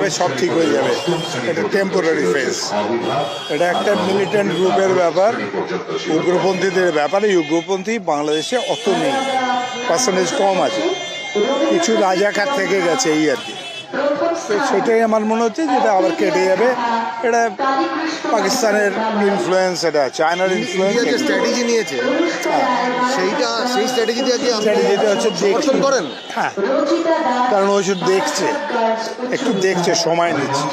যাবে, সব ঠিক হয়ে যাবে। এটা টেম্পোরারি ফেস এটা একটা মিলিটেন্ট গ্রুপের ব্যাপার। উগ্রপন্থীদের ব্যাপারে উগ্রপন্থী বাংলাদেশে অত নেই। পার্সেন্টেজ কম আছে। কিছু রাজাকার থেকে গেছে এই আর কি। তো সেটাই আমার মনে হচ্ছে যেটা আবার কেটে যাবে। এটা পাকিস্তানের ইনফ্লুয়েন্স এটা চায়নার ইন্ডিয়া যে ইনফ্লুয়েন্স স্ট্র্যাটেজি নিয়েছে সেইটা সেই স্ট্র্যাটেজিতে কি আপনি যেটা হচ্ছে সমর্থন করেন? হ্যাঁ। কারণ ওই দেখছে একটু দেখছে সময় নিচ্ছে।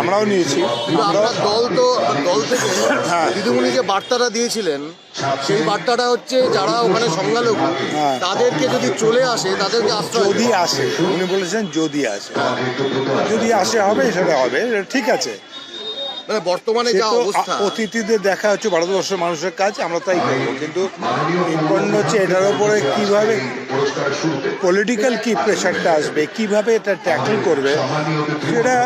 আমরাও নিয়েছি। কিন্তু আমরাও আপনার দল তো দল থেকে হ্যাঁ। দিদিমণি যে বার্তাটা দিয়েছিলেন সেই বার্তাটা হচ্ছে যারা ওখানে সংখ্যালঘু হ্যাঁ। তাদেরকে যদি চলে আসে তাদেরকে আশ্রয় যদি। আসে উনি বলেছেন যদি আসে। যদি আসে হবে সেটা হবে ঠিক আছে। মানে বর্তমানে যা অবস্থা। অতিথিদের দেখা হচ্ছে ভারতবর্ষের মানুষের কাজ আমরা তাই করব। কিন্তু ইম্পর্টেন্ট হচ্ছে এটার উপরে কীভাবে পলিটিক্যাল কি প্রেশারটা আসবে কীভাবে এটা ট্যাকল করবে সেটা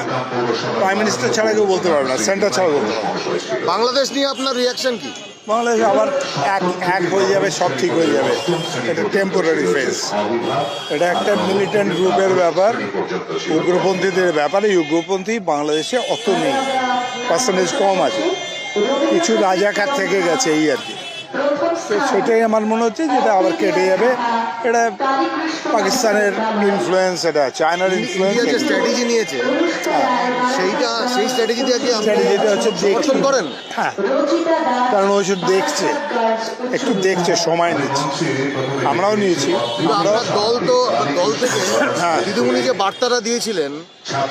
প্রাইম মিনিস্টার ছাড়া কেউ বলতে পারবে না সেন্টার ছাড়া বলতে পারবে বাংলাদেশ নিয়ে আপনার রিয়াকশন কি? বাংলাদেশ আবার এক এক হয়ে যাবে, সব ঠিক হয়ে যাবে। এটা টেম্পোরারি ফেস এটা একটা মিলিটেন্ট গ্রুপের ব্যাপার। উগ্রপন্থীদের ব্যাপারে উগ্রপন্থী বাংলাদেশে অত নেই। পার্সেন্টেজ কম আছে। কিছু রাজাকার থেকে গেছে এই আর কি। সেটাই আমার মনে হচ্ছে যেটা আবার কেটে যাবে। এটা পাকিস্তানের ইনফ্লুয়েন্স এটা চায়নার ইনফ্লুয়েন্স যে স্ট্র্যাটেজি নিয়েছে সেইটা সেই স্ট্র্যাটেজিতে কি আপনি যেটা হচ্ছে সমর্থন দেখছি। করেন? হ্যাঁ। কারণ ওই দেখছে। একটু দেখছে সময় নিচ্ছে। আমরাও নিয়েছি। আমরা দল তো দল থেকে হ্যাঁ। দিদিমণি যে বার্তাটা দিয়েছিলেন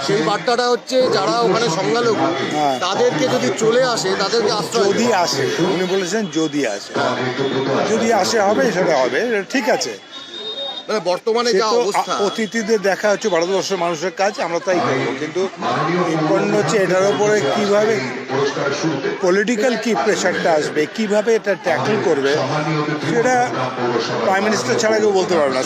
সেই বার্তাটা হচ্ছে যারা ওখানে সংখ্যালঘু হ্যাঁ। তাদেরকে যদি চলে আসে তাদেরকে আশ্রয় যদি আসে উনি বলেছেন যদি আসে। যদি আসে হবে সেটা হবে ঠিক আছে। মানে বর্তমানে যা অবস্থা। অতিথিদের দেখা হচ্ছে ভারতবর্ষের মানুষের কাজ আমরা তাই করব। কিন্তু ইম্পর্টেন্ট হচ্ছে এটার উপরে কীভাবে পলিটিক্যাল কি প্রেশারটা আসবে কীভাবে এটা ট্যাকল করবে সেটা প্রাইম মিনিস্টার ছাড়া কেউ বলতে পারবে না।